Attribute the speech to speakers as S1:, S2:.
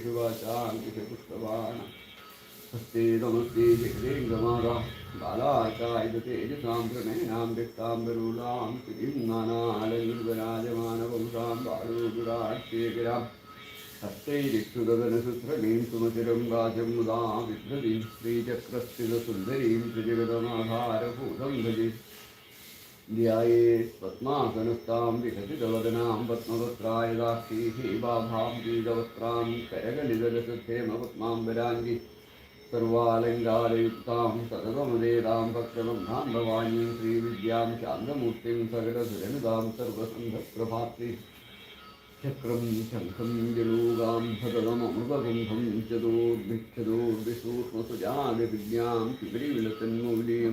S1: कुण्डेषु वाचाङ्कुशपुष्पवाण हस्ते नमस्ते जगदेङ्गमादा बालाकायतेजसां प्रणयनां व्यक्ताम्बरूलां श्रीं नानालयुर्वराजमानवंशां बालोदुराक्षेकराम् हस्तैरिक्षुगगनसूत्रमीं सुमतिरं वाचं मुदा बिभ्रतीं श्रीचक्रस्थितसुन्दरीं त्रिजगदमाधारभूतं भजे ध्यायेत् पद्मासनस्तां विकसितवदनां पद्मवस्त्रायदाक्षीः बाभां पीतवस्त्रां करगलिदलसद्धेमपद्माम्बराङ्गी सर्वालङ्कारयुक्तां सततमुदेतां भक्तबन्धां भवानीं श्रीविद्यां शान्तमूर्तिं सकलसुरनुदां सर्वसन्धप्रभात्रि चक्रं शङ्खं जलूगां भगवममृगगुम्भं चतुर्भिक्षतोर्विसूक्ष्मसुजादिविद्यां किबरिविलसन्मौलीं